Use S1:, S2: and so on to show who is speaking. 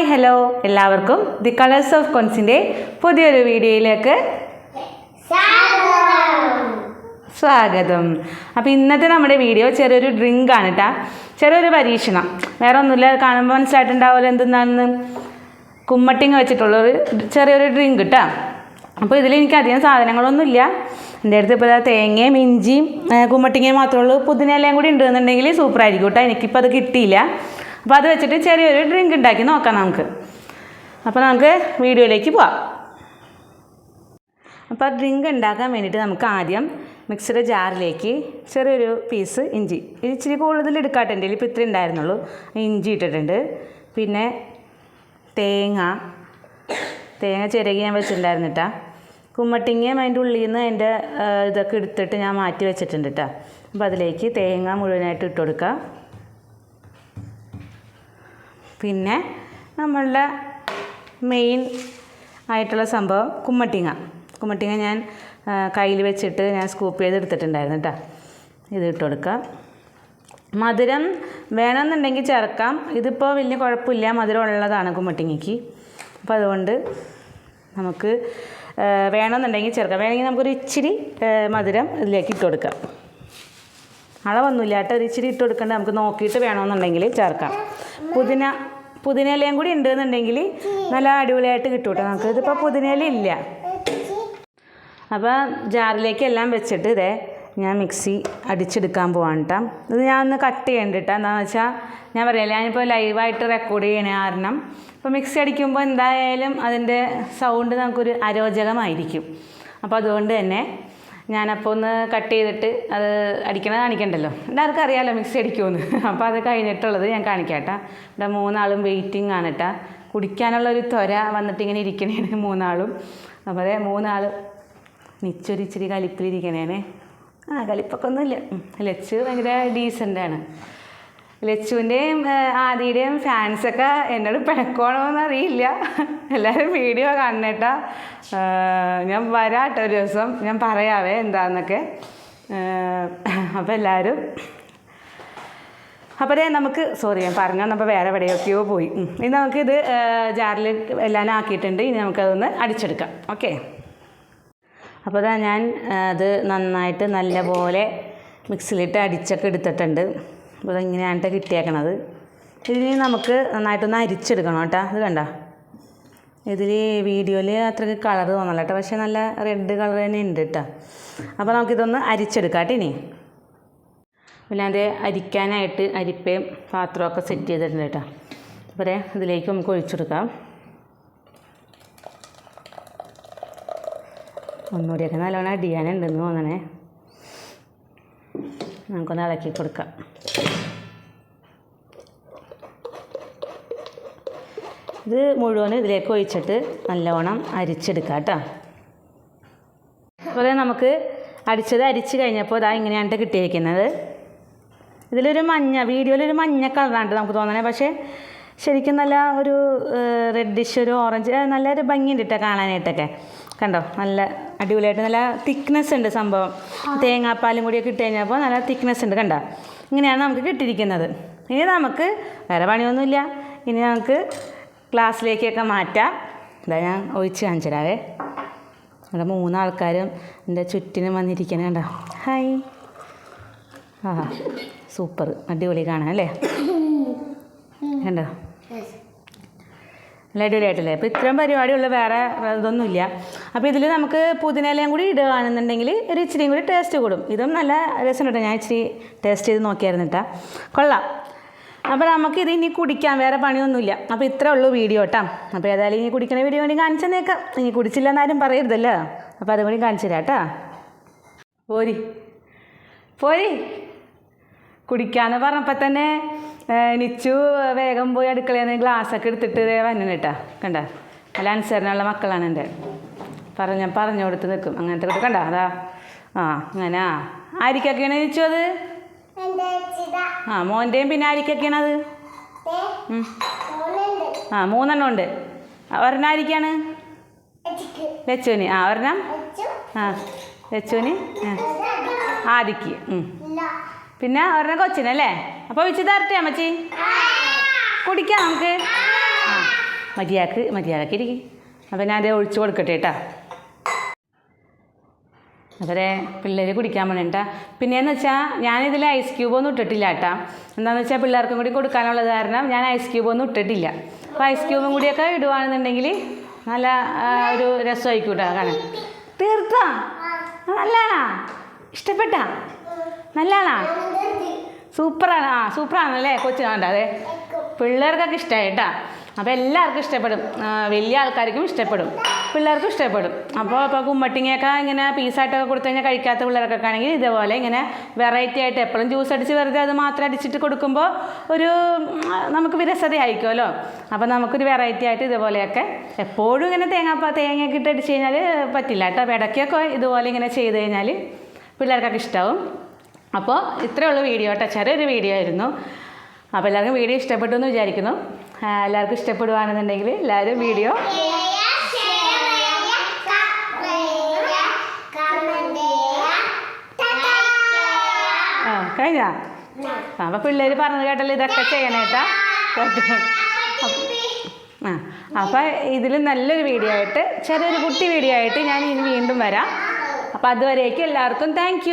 S1: Hi hello എല്ലാവർക്കും the colours of കൊൻസിന്റെ പുതിയൊരു വീഡിയോയിലേക്ക് സ്വാഗതം. അപ്പോൾ ഇന്നത്തെ നമ്മുടെ വീഡിയോ ചെറിയൊരു ഡ്രിങ്ക് ആണ് കേട്ടോ ചെറിയൊരു പരീക്ഷണം. വേറെ ഒന്നുമില്ല കാണുമ്പോൾ മനസ്സിലായിട്ടുണ്ടാവുമല്ലോ എന്തെന്നാണെന്ന്. വെച്ചിട്ടുള്ള വെച്ചിട്ടുള്ളൊരു ചെറിയൊരു ഡ്രിങ്ക് കേട്ടോ അപ്പോൾ ഇതിൽ എനിക്ക് അധികം സാധനങ്ങളൊന്നുമില്ല. എന്റെ അടുത്ത് ഇപ്പോൾ തേങ്ങയും ഇഞ്ചിയും കുമ്മട്ടിങ്ങയും മാത്രമേ ഉള്ളൂ. പുതിനെല്ലാം കൂടി ഉണ്ടെന്നുണ്ടെങ്കിൽ സൂപ്പറായിരിക്കും കേട്ടോ എനിക്കിപ്പോൾ അത് കിട്ടിയില്ല. അപ്പോൾ അത് വെച്ചിട്ട് ചെറിയൊരു ഡ്രിങ്ക് ഉണ്ടാക്കി നോക്കാം നമുക്ക്. അപ്പോൾ നമുക്ക് വീഡിയോയിലേക്ക് പോവാം. അപ്പോൾ ഡ്രിങ്ക് ഉണ്ടാക്കാൻ വേണ്ടിയിട്ട് നമുക്ക് ആദ്യം മിക്സിയുടെ ജാറിലേക്ക് ചെറിയൊരു പീസ് ഇഞ്ചി. ഇച്ചിരി കൂടുതൽ എടുക്കാട്ടെ എന്റെ ഇപ്പോൾ ഇത്രയും ഉണ്ടായിരുന്നുള്ളൂ ഇഞ്ചി ഇട്ടിട്ടുണ്ട്. പിന്നെ തേങ്ങ. തേങ്ങ ചിരകി ഞാൻ വെച്ചിട്ടുണ്ടായിരുന്നു കേട്ടോ കുമ്മട്ടിങ്ങയും അതിന്റെ ഉള്ളിൽ നിന്ന് അതിന്റെ ഇതൊക്കെ എടുത്തിട്ട് ഞാൻ മാറ്റി വെച്ചിട്ടുണ്ട് കേട്ടോ അപ്പോൾ അതിലേക്ക് തേങ്ങ മുഴുവനായിട്ട് ഇട്ട് കൊടുക്കുക പിന്നെ നമ്മളുടെ മെയിൻ ആയിട്ടുള്ള സംഭവം കുമ്മട്ടിങ്ങ. കുമ്മട്ടിങ്ങ ഞാൻ കയ്യിൽ വെച്ചിട്ട് ഞാൻ സ്കൂപ്പ് ചെയ്ത് എടുത്തിട്ടുണ്ടായിരുന്നു കേട്ടോ ഇത് ഇട്ട് കൊടുക്കാം. മധുരം വേണമെന്നുണ്ടെങ്കിൽ ചേർക്കാം. ഇതിപ്പോൾ വലിയ കുഴപ്പമില്ല. മധുരം ഉള്ളതാണ് കുമ്മട്ടിങ്ങയ്ക്ക്. അപ്പോൾ അതുകൊണ്ട് നമുക്ക് വേണമെന്നുണ്ടെങ്കിൽ ചേർക്കാം. വേണമെങ്കിൽ നമുക്കൊരു ഇച്ചിരി മധുരം ഇതിലേക്ക് ഇട്ട് കൊടുക്കാം. അളവൊന്നുമില്ല കേട്ടോ ഒരു ഇച്ചിരി ഇട്ട് കൊടുക്കേണ്ട നമുക്ക് നോക്കിയിട്ട് വേണമെന്നുണ്ടെങ്കിൽ ചേർക്കാം. പുതിന പുതിനയിലയും കൂടി ഉണ്ടെന്നുണ്ടെങ്കിൽ നല്ല അടിപൊളിയായിട്ട് കിട്ടും കേട്ടോ നമുക്ക്. ഇതിപ്പോൾ പുതിനയില ഇല്ല അപ്പോൾ ജാറിലേക്ക് എല്ലാം വെച്ചിട്ട് ഇതേ ഞാൻ മിക്സി അടിച്ചെടുക്കാൻ പോവാണ് കേട്ടോ ഇത് ഞാൻ ഒന്ന് കട്ട് ചെയ്യണ്ട കേട്ടോ എന്താണെന്ന് വെച്ചാൽ ഞാൻ പറയാം ഞാനിപ്പോൾ ലൈവായിട്ട് റെക്കോർഡ് ചെയ്യണ കാരണം ഇപ്പോൾ മിക്സി അടിക്കുമ്പോൾ എന്തായാലും അതിന്റെ സൗണ്ട് നമുക്കൊരു അരോചകമായിരിക്കും. അപ്പോൾ അതുകൊണ്ട് തന്നെ ഞാനപ്പോൾ ഒന്ന് കട്ട് ചെയ്തിട്ട് അത് അടിക്കണ കാണിക്കണ്ടല്ലോ. എല്ലാവർക്കും അറിയാമല്ലോ മിക്സി അടിക്കുമെന്ന് അപ്പോൾ അത് കഴിഞ്ഞിട്ടുള്ളത് ഞാൻ കാണിക്കാം കേട്ടോ ഇവിടെ മൂന്നാളും വെയിറ്റിംഗ് ആണ് കേട്ടാ കുടിക്കാനുള്ള ഒരു ത്വര വന്നിട്ട് ഇങ്ങനെ മൂന്നാളും. അപ്പോൾ അതെ മൂന്നാളും നിച്ചൊരു ഇച്ചിരി കലിപ്പിലിരിക്കണേനെ ആ കലിപ്പൊക്കെ ഒന്നുമില്ല. ലച്ചു ഭയങ്കര ഡീസന്റാണ് ലച്ചുവിന്റെയും ആദിയുടെയും ഫാൻസൊക്കെ എന്നോട് പിണക്കോണമെന്ന് അറിയില്ല. എല്ലാവരും വീഡിയോ കാണണേട്ടാ. ഞാൻ വരാട്ടോ ഒരു ദിവസം. ഞാൻ പറയാവേ എന്താന്നൊക്കെ. അപ്പോൾ എല്ലാവരും അപ്പോൾ അതേ നമുക്ക് സോറി ഞാൻ പറഞ്ഞു വന്നപ്പോൾ വേറെ എവിടെയൊക്കെയോ പോയി. ഇനി നമുക്കിത് ജാറിൽ എല്ലാം ആക്കിയിട്ടുണ്ട്. ഇനി നമുക്കതൊന്ന് അടിച്ചെടുക്കാം. ഓക്കെ. അപ്പോൾ അതാ ഞാൻ അത് നന്നായിട്ട് നല്ലപോലെ മിക്സിയിലിട്ട് അടിച്ചൊക്കെ എടുത്തിട്ടുണ്ട്. അപ്പോൾ ഇങ്ങനെയാണ് കിട്ടിയേക്കണത്? ഇതിന് നമുക്ക് നന്നായിട്ടൊന്ന് അരിച്ചെടുക്കണം കേട്ടോ. അത് കണ്ട? ഇതിൽ വീഡിയോയിൽ അത്രയ്ക്ക് കളർ തോന്നല്ല കേട്ടോ. പക്ഷേ നല്ല റെഡ് കളർ തന്നെ ഉണ്ട് കേട്ടോ. അപ്പോൾ നമുക്കിതൊന്ന് അരിച്ചെടുക്കാം കേട്ടോ ഇനി. അത് അരിക്കാനായിട്ട് അരിപ്പയും പാത്രമൊക്കെ സെറ്റ് ചെയ്തിട്ടുണ്ട് കേട്ടോ. അപ്പോൾ ഇതിലേക്ക് നമുക്ക് ഒഴിച്ചെടുക്കാം. ഒന്നുകൂടിയൊക്കെ നല്ലോണം അടിയാനുണ്ടെന്ന് തോന്നണേ. നമുക്കൊന്ന് ഇളക്കി കൊടുക്കാം. ഇത് മുഴുവൻ ഇതിലേക്ക് ഒഴിച്ചിട്ട് നല്ലവണ്ണം അരിച്ചെടുക്കാം കേട്ടോ. അതുപോലെ നമുക്ക് അടിച്ചത് അരിച്ച് കഴിഞ്ഞപ്പോൾ ഇതാ ഇങ്ങനെയാണ് കിട്ടിയിരിക്കുന്നത്. ഇതിലൊരു മഞ്ഞ വീഡിയോയിലൊരു മഞ്ഞ കളറാണ് നമുക്ക് തോന്നണേ. പക്ഷേ ശരിക്കും നല്ല ഒരു റെഡിഷ് ഒരു ഓറഞ്ച് നല്ലൊരു ഭംഗിയുണ്ട് കേട്ടോ കാണാനായിട്ടൊക്കെ. കണ്ടോ? നല്ല അടിപൊളിയായിട്ട് നല്ല തിക്നെസ് ഉണ്ട് സംഭവം. തേങ്ങാപ്പാലും കൂടിയൊക്കെ ഇട്ട് കഴിഞ്ഞപ്പോൾ നല്ല തിക്നെസ് ഉണ്ട് കണ്ടോ? ഇങ്ങനെയാണ് നമുക്ക് കിട്ടിയിരിക്കുന്നത്. ഇനി നമുക്ക് വേറെ പണിയൊന്നുമില്ല. ഇനി നമുക്ക് ഗ്ലാസ്സിലേക്കൊക്കെ മാറ്റാം. ഇതാ ഞാൻ ഒഴിച്ച് കാണിച്ചിടാവേ ഇവിടെ മൂന്നാൾക്കാരും എന്റെ ചുറ്റിനും വന്നിരിക്കണേ കണ്ടോ? ഹായ് ആ സൂപ്പർ. അടിപൊളി കാണാം അല്ലേ? കണ്ടോ? നല്ല അടിപൊളിയായിട്ടല്ലേ? അപ്പോൾ ഇത്രയും പരിപാടിയുള്ള വേറെ ഇതൊന്നുമില്ല. അപ്പോൾ ഇതിൽ നമുക്ക് പുതിനയിലയും കൂടി ഇടുകയാണെന്നുണ്ടെങ്കിൽ ഒരു ഇച്ചിരിയും കൂടി ടേസ്റ്റ് കൂടും. ഇതും നല്ല രസം കേട്ടോ. ഞാൻ ഇച്ചിരി ടേസ്റ്റ് ചെയ്ത് നോക്കിയായിരുന്നു കേട്ടോ. കൊള്ളാം. അപ്പോൾ നമുക്ക് ഇത് ഇനി കുടിക്കാം. വേറെ പണിയൊന്നുമില്ല. അപ്പോൾ ഇത്രേ ഉള്ളൂ വീഡിയോ കേട്ടോ. അപ്പോൾ ഏതായാലും ഇനി കുടിക്കുന്ന വീഡിയോ വേണ്ടി കാണിച്ചു തന്നേക്കാം. ഇനി കുടിച്ചില്ലെന്നാരും പറയരുതല്ലോ. അപ്പോൾ അതും കൂടി കാണിച്ചു തരാം കേട്ടോ. പോരി. പോരി. കുടിക്കാന്ന് പറഞ്ഞപ്പോൾ തന്നെ നിച്ചു വേഗം പോയി അടുക്കളയിൽ നിന്ന് ഗ്ലാസ്സൊക്കെ എടുത്തിട്ട് വന്നു കേട്ടാ കണ്ട? നല്ല അനുസരണമുള്ള മക്കളാണ് എന്റെ. പറഞ്ഞ പറഞ്ഞു കൊടുത്ത് നിൽക്കും. അങ്ങനത്തെ കൂടെ കണ്ട? അതാ. ആ അങ്ങനെ ആ. ആരിക്കൊക്കെയാണ് നിച്ചു അത്? ആ മോന്റെയും പിന്നെ ആരിക്കൊക്കെയാണ് അത്. ആ മൂന്നെണ്ണം ഉണ്ട്. ഒരെണ്ണം ആരിക്കാണ്? ലച്ചുവിന്. ആ ഒരെണ്ണം? ആ ലച്ചുവിന്? ആ. ആദിക്ക്. പിന്നെ ഒരെണ്ണം കൊച്ചിനല്ലേ? അപ്പോൾ വെച്ച് തരട്ടെ അമ്മച്ചി? കുടിക്കാം നമുക്ക്. ആ മതിയാക്ക് മതിയാക്കി ഇരിക്കും. അപ്പോൾ ഞാൻ അത് ഒഴിച്ചു കൊടുക്കട്ടെ കേട്ടോ. അവരെ പിള്ളേർ കുടിക്കാൻ വേണ്ടിട്ടാ പിന്നെയെന്ന് വെച്ചാൽ ഞാനിതിൽ ഐസ് ക്യൂബൊന്നും ഇട്ടിട്ടില്ല കേട്ടാ. എന്താണെന്ന് വെച്ചാൽ പിള്ളേർക്കും കൂടി കൊടുക്കാനുള്ളത് കാരണം ഞാൻ ഐസ് ക്യൂബൊന്നും ഇട്ടിട്ടില്ല. അപ്പോൾ ഐസ് ക്യൂബും കൂടിയൊക്കെ ഇടുവാണെന്നുണ്ടെങ്കിൽ നല്ല ഒരു രസമായിരിക്കും കേട്ടോ കാണാൻ. തീർത്താ? നല്ലതാണാ? ഇഷ്ടപ്പെട്ടാ? നല്ലതാണാ സൂപ്പറാണ്. ആ സൂപ്പറാണല്ലേ? കൊച്ചു വേണ്ട അതെ. പിള്ളേർക്കൊക്കെ ഇഷ്ടമായി കേട്ടോ. അപ്പോൾ എല്ലാവർക്കും ഇഷ്ടപ്പെടും. വലിയ ആൾക്കാർക്കും ഇഷ്ടപ്പെടും. പിള്ളേർക്കും ഇഷ്ടപ്പെടും. അപ്പോൾ ഇപ്പോൾ കുമ്മട്ടിങ്ങയൊക്കെ ഇങ്ങനെ പീസായിട്ടൊക്കെ കൊടുത്തു കഴിഞ്ഞാൽ കഴിക്കാത്ത പിള്ളേർക്കൊക്കെ ആണെങ്കിൽ ഇതേപോലെ ഇങ്ങനെ വെറൈറ്റി ആയിട്ട് എപ്പോഴും ജ്യൂസ് അടിച്ച് വെറുതെ അത് മാത്രം അടിച്ചിട്ട് കൊടുക്കുമ്പോൾ ഒരു നമുക്ക് വിരസതയായിരിക്കുമല്ലോ. അപ്പോൾ നമുക്കൊരു വെറൈറ്റി ആയിട്ട് ഇതുപോലെയൊക്കെ എപ്പോഴും ഇങ്ങനെ തേങ്ങാപ്പാ തേങ്ങയൊക്കെ ഇട്ട് അടിച്ച് കഴിഞ്ഞാൽ പറ്റില്ല കേട്ടോ. ഇടയ്ക്കൊക്കെ ഇതുപോലെ ഇങ്ങനെ ചെയ്ത് കഴിഞ്ഞാൽ പിള്ളേർക്കൊക്കെ ഇഷ്ടമാവും അപ്പോൾ ഇത്രയേ ഉള്ളൂ വീഡിയോ കേട്ടോ. ചെറിയൊരു വീഡിയോ ആയിരുന്നു. അപ്പോൾ എല്ലാവർക്കും വീഡിയോ ഇഷ്ടപ്പെട്ടു എന്ന് വിചാരിക്കുന്നു. എല്ലാവർക്കും ഇഷ്ടപ്പെടുവാണെന്നുണ്ടെങ്കിൽ എല്ലാവരും വീഡിയോ ആ കഴിഞ്ഞാ? അപ്പോൾ പിള്ളേർ പറഞ്ഞത് കേട്ടല്ലോ ഇതൊക്കെ ചെയ്യണേ കേട്ടാ. കേട്ടോ ആ അപ്പോൾ ഇതിൽ നല്ലൊരു വീഡിയോ ആയിട്ട് ചെറിയൊരു കുട്ടി വീഡിയോ ആയിട്ട് ഞാൻ ഇനി വീണ്ടും വരാം. അപ്പോൾ അതുവരേക്കും എല്ലാവർക്കും താങ്ക്